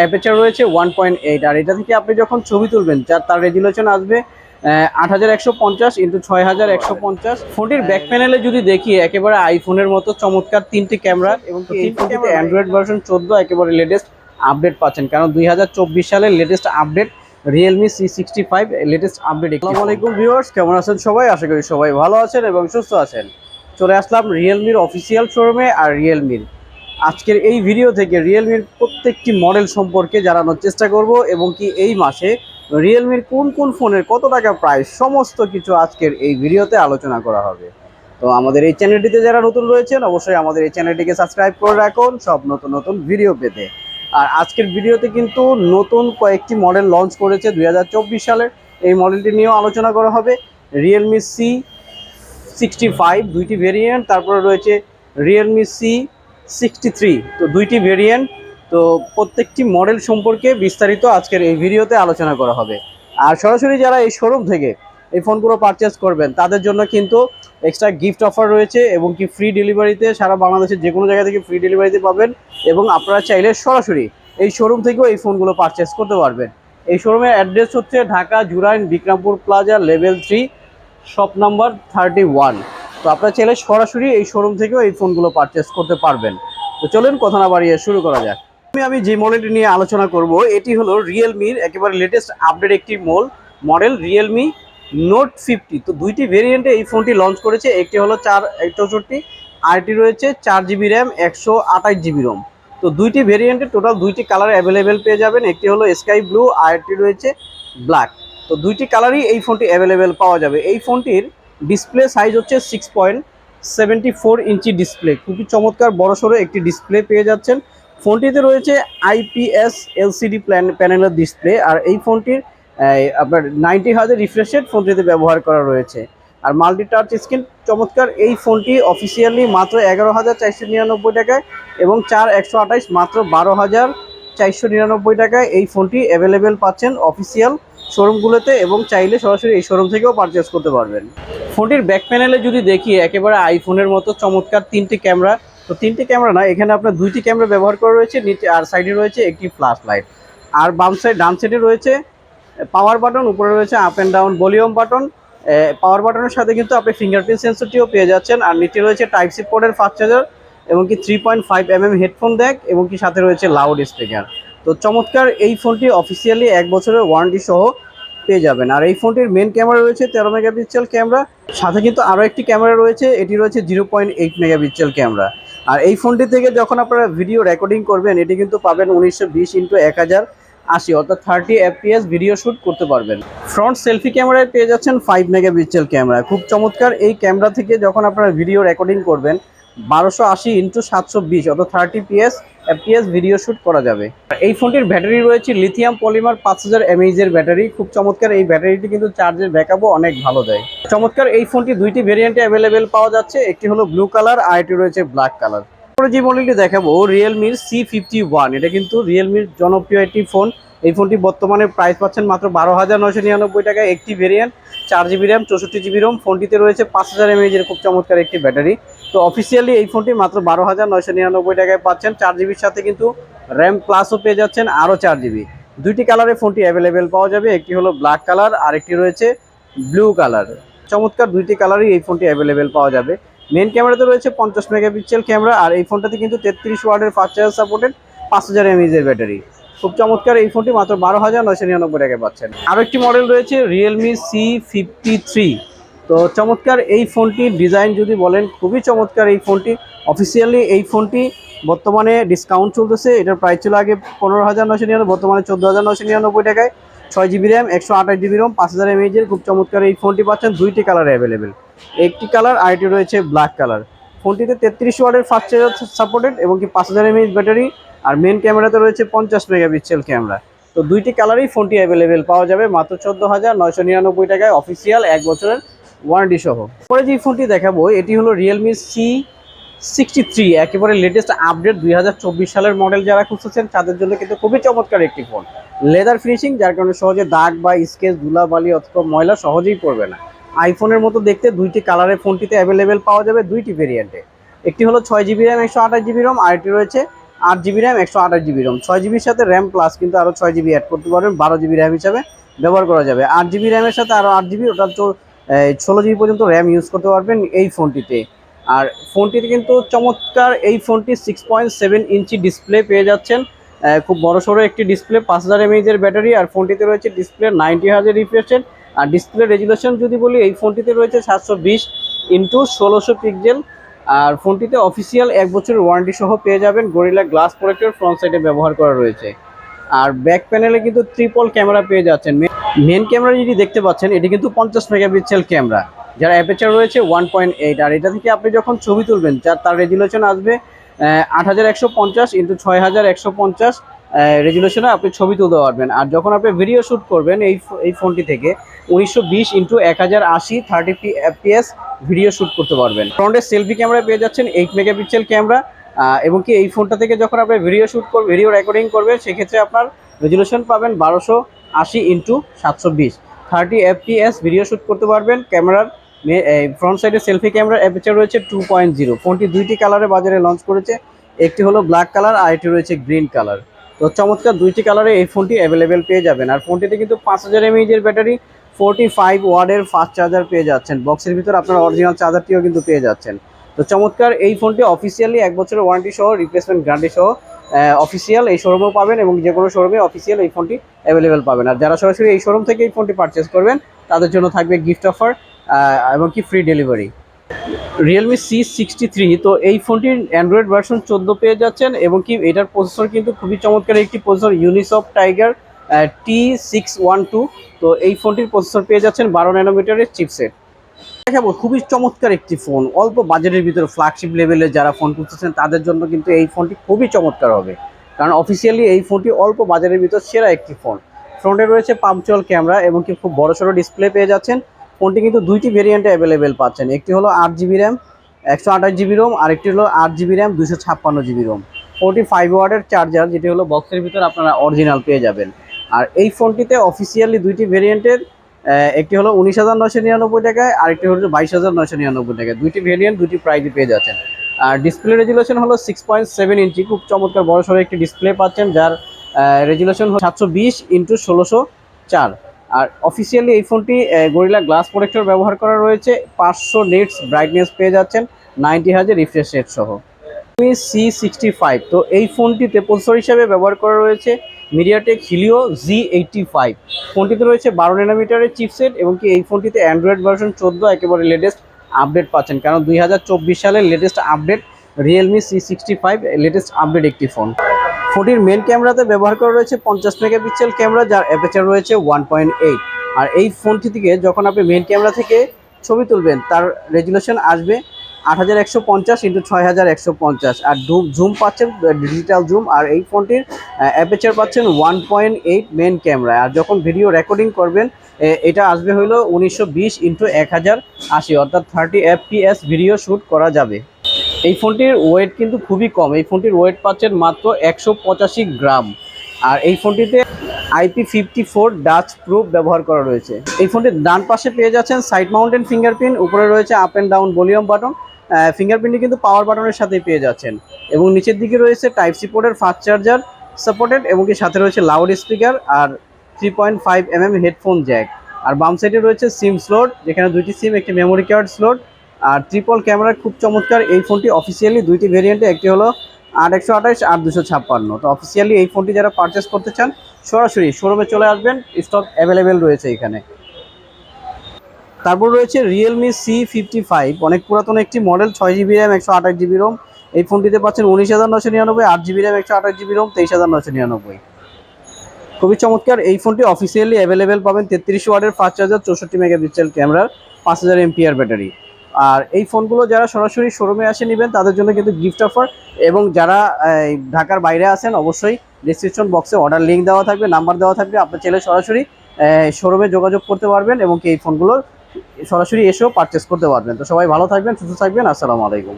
Aperture রয়েছে one point eight আর এটা থেকে আপনি যখন ছবি তুলবেন যার তার রেজুলেশন আসবে আট হাজার একশো পঞ্চাশ ইন্টু ছয় হাজার একশো পঞ্চাশ। ফোনটির ব্যাক প্যানেলে যদি দেখি একেবারে আইফোনের মতো চমৎকার তিনটি ক্যামেরা এবং এই ফোনটিতে অ্যান্ড্রয়েড ভার্সন চোদ্দ একেবারে লেটেস্ট আপডেট পাচ্ছেন। কারণ দুই হাজার চব্বিশ সালের latest update Realme C sixty five latest update আসসালামু আলাইকুম ভিউয়ার্স কেমন আছেন সবাই? আশা করি সবাই ভালো আছেন এবং সুস্থ আছেন। চলে আসলাম রিয়েলমির অফিসিয়াল শোরুমে আর রিয়েলমির আজকের এই ভিডিও থেকে রিয়েলমির প্রত্যেকটি মডেল সম্পর্কে জানানোর চেষ্টা করব এবং কি এই মাসে রিয়েলমির কোন কোন ফোনের কত টাকা প্রাইস সমস্ত কিছু আজকের এই ভিডিওতে আলোচনা করা হবে। তো আমাদের এই চ্যানেলটিতে যারা নতুন রয়েছেন, অবশ্যই আমাদের এই চ্যানেলটিকে সাবস্ক্রাইব করে রাখুন, সব নতুন নতুন ভিডিও পেতে। আর আজকের ভিডিওতে কিন্তু নতুন কয়েকটি মডেল লঞ্চ করেছে দু হাজার চব্বিশ সালের। এই মডেলটি নিয়েও আলোচনা করা হবে। রিয়েলমি সি সিক্সটি ফাইভ দুইটি ভেরিয়েন্ট তারপরে রয়েছে রিয়েলমি সি সিক্সটি তো দুইটি ভেরিয়েন্ট তো প্রত্যেকটি মডেল সম্পর্কে বিস্তারিত আজকের এই ভিডিওতে আলোচনা করা হবে। আর সরাসরি যারা এই শোরুম থেকে এই ফোনগুলো পারচেস করবেন, তাদের জন্য কিন্তু এক্সট্রা গিফট অফার রয়েছে এবং কি ফ্রি ডেলিভারিতে সারা বাংলাদেশের যে কোনো জায়গা থেকে ফ্রি ডেলিভারিতে পাবেন এবং আপনারা চাইলে সরাসরি এই শোরুম থেকেও এই ফোনগুলো পারচেস করতে পারবেন। এই শোরুমের অ্যাড্রেস হচ্ছে Dhaka, Jurain, Bikrampur plaza level three shop number thirty one তো আপনারা চাইলে সরাসরি এই শোরুম থেকেও এই ফোনগুলো পারচেস করতে পারবেন। তো চলুন কথা না বাড়িয়ে শুরু করা যাক। আমি আমি যে মডেলটি নিয়ে আলোচনা করব, এটি হলো রিয়েলমির একেবারে লেটেস্ট আপডেট একটি মোল মডেল রিয়েলমি নোট ফিফটি তো দুইটি ভেরিয়েন্টে এই ফোনটি লঞ্চ করেছে, একটি হলো চার চৌষট্টি আরটি রয়েছে চার জিবি র্যাম একশো আঠাশ জিবি রোম তো দুইটি ভেরিয়েন্টে টোটাল দুইটি কালার অ্যাভেলেবেল পেয়ে যাবেন, একটি হলো স্কাই ব্লু আরটি রয়েছে ব্ল্যাক তো দুইটি কালারই এই ফোনটি অ্যাভেলেবেল পাওয়া যাবে। এই ফোনটির ডিসপ্লে সাইজ হচ্ছে six point seventy four inch display খুবই চমৎকার বড়সড় একটি ডিসপ্লে পেয়ে যাচ্ছেন। ফোনটিতে রয়েছে আইপিএস এলসিডি প্ল্যান প্যানেলের ডিসপ্লে আর এই ফোনটির আপনার নাইনটি হাজার রিফ্রেশেড ফোনটিতে ব্যবহার করা রয়েছে। আর মাল্টি টাচ স্ক্রিন চমৎকার। এই ফোনটি অফিসিয়ালি মাত্র এগারো হাজার চারশো নিরানব্বই টাকায় এবং চার একশো আঠাইশ মাত্র বারো হাজার চারশো নিরানব্বই টাকায় এই ফোনটি অ্যাভেলেবেল পাচ্ছেন অফিসিয়াল শোরুমগুলোতে এবং চাইলে সরাসরি এই শোরুম থেকেও পারচেস করতে পারবেন। ফোনটির ব্যাক প্যানেলে যদি দেখি, একেবারে আইফোনের মতো চমৎকার তিনটি ক্যামেরা তো তিনটি ক্যামেরা না, এখানে আপনার দুইটি ক্যামেরা ব্যবহার করা রয়েছে, নিচে আর সাইডে রয়েছে একটি ফ্ল্যাশ লাইট আর বাম সাইড ডান সাইডে রয়েছে পাওয়ার বাটন উপরে রয়েছে up and down volume button power বাটনের সাথে কিন্তু আপনি ফিঙ্গারপ্রিন্ট সেন্সরটিও পেয়ে যাচ্ছেন। আর নিচে রয়েছে টাইপ সি পোর্টের ফাস্ট চার্জার এবং কি three point five M M headphone দেখ এবং কি সাথে রয়েছে লাউড স্পিকার তো চমৎকার এই ফোনটি অফিসিয়ালি এক বছরের ওয়ারেন্টি সহ পেয়ে যাবেন। আর এই ফোনটির মেন ক্যামেরা রয়েছে তেরো মেগাপিক্সেল ক্যামেরা সাথে কিন্তু আরও একটি ক্যামেরা রয়েছে, এটি রয়েছে zero point eight megapixel camera আর এই ফোনটি থেকে যখন আপনারা ভিডিও রেকর্ডিং করবেন, এটি কিন্তু পাবেন উনিশশো বিশ ইন্টু এক হাজার আশি, অর্থাৎ থার্টি এফপিএস ভিডিও শ্যুট করতে পারবেন। ফ্রন্ট সেলফি ক্যামেরায় পেয়ে যাচ্ছেন ফাইভ মেগাপিক্সেল ক্যামেরা খুব চমৎকার এই ক্যামেরা থেকে যখন আপনারা ভিডিও রেকর্ডিং করবেন বারোশো আশি ইন্টু সাতশো বিশ, অর্থাৎ thirty PS FPS video shoot করা যাবে। এই ফোনটির ব্যাটারি রয়েছে লিথিয়াম পলিমার পাঁচ হাজার এমএইচের ব্যাটারি। খুব চমৎকার, এই ব্যাটারিটি কিন্তু চার্জের ব্যাকআপও অনেক ভালো দেয়। চমৎকার, এই ফোনটি দুইটি ভেরিয়েন্টে অ্যাভেলেবেল পাওয়া যাচ্ছে। একটি হলো ব্লু কালার আর একটি রয়েছে ব্ল্যাক কালার পরে যে মডেলটি দেখাবো রিয়েলমির সি ফিফটি ওয়ান এটা কিন্তু রিয়েলমির জনপ্রিয় একটি ফোন। এই ফোনটি বর্তমানে প্রাইস পাচ্ছেন মাত্র বারো হাজার নশো নিরানব্বই টাকায়। একটি ভেরিয়েন্ট চার জিবি র্যাম, চৌষট্টি জিবি রোম ফোনটিতে রয়েছে পাঁচ হাজার এমএইচের খুব চমৎকার একটি ব্যাটারি। তো অফিসিয়ালি এই ফোনটি মাত্র বারো হাজার নয়শো নিরানব্বই টাকায় পাচ্ছেন। চার জিবির সাথে কিন্তু র্যাম প্লাসও পেয়ে যাচ্ছেন, আরও চার জিবি। দুইটি কালারে ফোনটি অ্যাভেলেবেল পাওয়া যাবে, একটি হলো ব্ল্যাক কালার আর একটি রয়েছে ব্লু কালার চমৎকার দুইটি কালারই এই ফোনটি অ্যাভেলেবেল পাওয়া যাবে। মেন ক্যামেরাতে রয়েছে পঞ্চাশ মেগাপিক্সেল ক্যামেরা আর এই ফোনটাতে কিন্তু তেত্রিশ ওয়ার্ডের ফাস্ট চার্জ সাপোর্টেড পাঁচ হাজার এমএইচের ব্যাটারি। খুব চমৎকার এই ফোনটি মাত্র বারো হাজার নয়শো নিরানব্বই টাকায় পাচ্ছেন। আরও একটি মডেল রয়েছে রিয়েলমি সি ফিফটি থ্রি তো চমৎকার এই ফোনটির ডিজাইন যদি বলেন, খুবই চমৎকার এই ফোনটি। অফিসিয়ালি এই ফোনটি বর্তমানে ডিসকাউন্ট চলতেছে, এটার প্রাইস ছিল আগে পনেরো হাজার নশো নিরানব্বই, বর্তমানে চোদ্দ হাজার নশো নিরানব্বই টাকায়। ছয় জিবি র্যাম একশো আঠাশ জিবি রোম পাঁচ হাজার এমএইচের খুব চমৎকার এই ফোনটি পাচ্ছেন। দুইটি কালার অ্যাভেলেবেল একটি কালার আরেকটি রয়েছে ব্ল্যাক কালার ফোনটিতে তেত্রিশ ওয়ার্ডের ফাস্ট চার্জার সাপোর্টেড এবং কি পাঁচ হাজার এমএইচ ব্যাটারি আর মেন ক্যামেরাতে রয়েছে পঞ্চাশ মেগাপিক্সেল ক্যামেরা তো দুইটি কালারই ফোনটি অ্যাভেলেবেল পাওয়া যাবে, মাত্র চোদ্দ হাজার নয়শো নিরানব্বই টাকায় অফিসিয়াল এক বছরের ওয়ারেন্টি সহ। পরে যে ফোনটি দেখাবো, এটি হলো রিয়েলমি সি সিক্সটি থ্রি একেবারে লেটেস্ট আপডেট দুই হাজার চব্বিশ সালের মডেল যারা খুঁজতেছেন, তাদের জন্য কিন্তু খুবই চমৎকার একটি ফোন লেদার ফিনিশিং যার কারণে সহজে দাগ বা স্কেচ ধুলাবালি অথবা ময়লা সহজেই পড়বে না। আইফোনের মতো দেখতে দুইটি কালারের ফোনটিতে অ্যাভেলেবেল পাওয়া যাবে দুইটি ভেরিয়েন্টে একটি হলো ছয় জিবি র্যাম একশো আঠাশ জিবি রম আর একটি রয়েছে আট জিবি র্যাম একশো আঠাশ জিবি রোম ছয় জিবির সাথে র্যাম প্লাস কিন্তু আরও ছয় জিবি অ্যাড করতে পারবেন, বারো জিবি র্যাম হিসাবে ব্যবহার করা যাবে। আট জিবি র্যামের সাথে আরও আট জিবি ওটা তো ষোলো জিবি পর্যন্ত র্যাম ইউজ করতে পারবেন এই ফোনটিতে। আর ফোনটিতে কিন্তু চমৎকার এই ফোনটি six point seven inch display পেয়ে যাচ্ছেন। খুব বড় সড়ো একটি ডিসপ্লে পাঁচ হাজার এমএইচের ব্যাটারি আর ফোনটিতে রয়েছে ডিসপ্লে নাইনটি হাজার রিফ্রেশের আর ডিসপ্লে রেজুলেশন যদি বলি, এই ফোনটিতে রয়েছে সাতশো বিশ ইন্টু ষোলোশো পিক্সেল আর ফোনটিতে অফিসিয়াল এক বছরের ওয়ারেন্টি সহ পেয়ে যাবেন গরিলা গ্লাস প্রোটেক্টর ফ্রন্ট সাইডে ব্যবহার করা রয়েছে। আর ব্যাক প্যানেলে কিন্তু ট্রিপল ক্যামেরা পেয়ে যাচ্ছেন। মেন ক্যামেরা যদি দেখতে পাচ্ছেন, এটি কিন্তু পঞ্চাশ মেগাপিক্সেল ক্যামেরা যার অ্যাপেচার রয়েছে ওয়ান পয়েন্ট এইট আর এটা থেকে আপনি যখন ছবি তুলবেন যার তার রেজুলেশন আসবে আট হাজার একশো পঞ্চাশ ইন্টু ছয় হাজার একশো পঞ্চাশ। রেজুলেশনে আপনি ছবি তুলতে পারবেন। আর যখন আপনি ভিডিও শ্যুট করবেন এই এই ফোনটি থেকে, উনিশশো বিশ ইন্টু এক হাজার আশি থার্টি এফপিএস ভিডিও শ্যুট করতে পারবেন। ফ্রন্টের সেলফি ক্যামেরা পেয়ে যাচ্ছেন এইট মেগাপিক্সেল ক্যামেরা এবং কি এই ফোনটা থেকে যখন আপনি ভিডিও শ্যুট করবেন ভিডিও রেকর্ডিং করবেন, সেক্ষেত্রে আপনার রেজুলেশন পাবেন বারোশো আশি ইন্টু সাতশো বিশ। থার্টি এফপিএস ভিডিও শ্যুট করতে পারবেন ক্যামেরার ফ্রন্ট সাইডে সেলফি ক্যামেরার অ্যাপেচার রয়েছে টু পয়েন্ট জিরো ফোনটি দুইটি কালারে বাজারে লঞ্চ করেছে, একটি হলো ব্ল্যাক কালার আর একটি রয়েছে গ্রিন কালার তো চমৎকার দুইটি কালারে এই ফোনটি অ্যাভেলেবেল পেয়ে যাবেন। আর ফোনটিতে কিন্তু পাঁচ হাজার এমএইচের ব্যাটারি ফোরটি ফাইভ ওয়ার্ডের ফাস্ট চার্জার পেয়ে যাচ্ছেন। বক্সের ভিতর আপনার অরিজিনাল চার্জারটিও কিন্তু পেয়ে যাচ্ছেন। তো চমৎকার এই ফোনটি অফিসিয়ালি এক বছরের ওয়ারেন্টি সহ রিপ্লেসমেন্ট গ্যারান্টি সহ অফিসিয়াল এই শোরুমেও পাবেন এবং যে কোনো শোরুমে অফিসিয়াল এই ফোনটি অ্যাভেলেবেল পাবেন। আর যারা সরাসরি এই শোরুম থেকে এই ফোনটি পারচেস করবেন, তাদের জন্য থাকবে গিফট অফার এবং কি free delivery Realme C sixty three তো এই ফোনটির অ্যান্ড্রয়েড ভার্সন চোদ্দ পেয়ে যাচ্ছেন এবং কি এটার প্রসেসর কিন্তু খুবই চমৎকার একটি processor Unisoc Tiger T six one two তো এই ফোনটির প্রসেসর পেয়ে যাচ্ছেন বারো ন্যানোমিটারের চিপসেট দেখাবো, খুবই চমৎকার একটি ফোন অল্প বাজেটের ভিতরে ফ্ল্যাগশিপ লেভেলে যারা ফোন করতেছেন তাদের জন্য কিন্তু এই ফোনটি খুবই চমৎকার হবে। কারণ অফিসিয়ালি এই ফোনটি অল্প বাজারের ভিতর সেরা একটি ফোন ফ্রন্টে রয়েছে পাম্পচুয়াল ক্যামেরা এবং কি খুব বড় সড়ো ডিসপ্লে পেয়ে যাচ্ছেন। ফোনটি কিন্তু দুইটি ভেরিয়েন্টে অ্যাভেলেবেল পাচ্ছেন। একটি হলো আট জিবি র্যাম একশো আঠাশ জিবি রোম আরেকটি হলো আট জিবি র্যাম দুশো ছাপ্পান্ন জিবি রোম ফোনটি ফাইভ ওয়ার্ডের চার্জার যেটি হলো বক্সের ভিতর আপনারা অরিজিনাল পেয়ে যাবেন। আর এই ফোনটিতে অফিসিয়ালি দুইটি ভেরিয়েন্টের একটি হলো উনিশ হাজার নশো নিরানব্বই টাকায় আরেকটি হলো বাইশ হাজার নশো নিরানব্বই টাকায়। দুইটি ভেরিয়েন্ট দুটি প্রাইজে পেয়ে যাচ্ছেন। আর ডিসপ্লে রেজুলেশন হলো সিক্স পয়েন্ট সেভেন ইঞ্চি। খুব চমৎকার বড় সড়ো একটি ডিসপ্লে পাচ্ছেন, যার রেজুলেশন হলো সাতশো বিশ ইন্টু ষোলোশো চার। আর অফিসিয়ালি এই ফোনটি গরিলা গ্লাস প্রোটেক্টর ব্যবহার করা রয়েছে। পাঁচশো নেটস ব্রাইটনেস পেয়ে যাচ্ছেন নাইনটি হাজার রিফ্রেশ রেট সহ। সি সিক্সটি ফাইভ তো এই ফোনটিতে প্রসেসর হিসাবে ব্যবহার করা রয়েছে MediaTek Helio G eighty five ফোনটিতে রয়েছে বারো ন্যানোমিটারের চিপসেট এবং কি এই ফোনটিতে অ্যান্ড্রয়েড ভার্সন চোদ্দ, একেবারে লেটেস্ট আপডেট পাচ্ছেন। কারণ দুই হাজার চব্বিশ সালের latest update Realme C sixty five latest update একটি ফোন ফোনটির মেন ক্যামেরাতে ব্যবহার করা রয়েছে পঞ্চাশ মেগাপিক্সেল ক্যামেরা যার অ্যাপেচার রয়েছে ওয়ান পয়েন্ট এইট আর এই ফোনটি থেকে যখন আপনি মেন ক্যামেরা থেকে ছবি তুলবেন, তার রেজুলেশন আসবে আট হাজার একশো পঞ্চাশ ইন্টু ছয় হাজার একশো পঞ্চাশ। আর জুম পাচ্ছেন ডিজিটাল জুম আর এই ফোনটির অ্যাপেচার পাচ্ছেন one point eight main camera আর যখন ভিডিও রেকর্ডিং করবেন এটা আসবে হলো উনিশশো বিশ ইন্টু এক হাজার আশি, অর্থাৎ থার্টি এফপিএস ভিডিও শ্যুট করা যাবে। এই ফোনটির ওয়েট কিন্তু খুবই কম। এই ফোনটির ওয়েট পাচ্ছেন মাত্র একশো পঁচাশি গ্রাম। আর এই ফোনটিতে IP fifty four dust proof ব্যবহার করা রয়েছে। এই ফোনটির ডান পাশে পেয়ে যাচ্ছেন সাইড মাউন্টেন ফিঙ্গারপ্রিন্ট উপরে রয়েছে up and down volume button ফিঙ্গারপ্রিন্টটি কিন্তু পাওয়ার বাটনের সাথেই পেয়ে যাচ্ছেন। এবং নিচের দিকে রয়েছে টাইপ সি পোর্টের ফাস্ট চার্জার সাপোর্টেড এবং কি সাথে রয়েছে লাউড স্পিকার আর three point five M M headphone jack আর বাম সাইডে রয়েছে সিম স্লট যেখানে দুইটি সিম একটি মেমোরি কার্ড স্লট আর ট্রিপল ক্যামেরা খুব চমৎকার, এই ফোনটি অফিসিয়ালি দুইটি ভেরিয়েন্টে একটি হলো আট একশো আঠাশ, আর দুশো ছাপ্পান্ন। তো অফিসিয়ালি এই ফোনটি যারা পারচেস করতে চান, সরাসরি শোরুমে চলে আসবেন স্টক অ্যাভেলেবেল রয়েছে এখানে। তারপর রয়েছে রিয়েলমি সি ফিফটি ফাইভ অনেক পুরাতন একটি মডেল ছয় জিবি র্যাম একশো আঠাশ জিবি রোম এই ফোনটিতে পাচ্ছেন উনিশ হাজার নশো নিরানব্বই, আট জিবি র্যাম একশো আঠাশ জিবি রোম তেইশ হাজার নশো নিরানব্বই। খুবই চমৎকার, এই ফোনটি অফিসিয়ালি অ্যাভেলেবেল পাবেন তেত্রিশ ওয়ার্ডের ফাস্ট চার্জার চৌষট্টি মেগাপিক্সেল ক্যামেরার, পাঁচ হাজার এমপিআর ব্যাটারি। আর এই ফোনগুলো যারা সরাসরি শোরুমে আসে নেবেন, তাদের জন্য কিন্তু গিফট অফার এবং যারা ঢাকার বাইরে আছেন, অবশ্যই ডিসক্রিপশন বক্সে অর্ডার লিঙ্ক দেওয়া থাকবে নাম্বার দেওয়া থাকবে, আপনার ছেলে সরাসরি শোরুমে যোগাযোগ করতে পারবেন এবং এই ফোনগুলো সরাসরি এসেও পারচেস করতে পারবেন। তো সবাই ভালো থাকবেন, সুস্থ থাকবেন, আসসালামু আলাইকুম।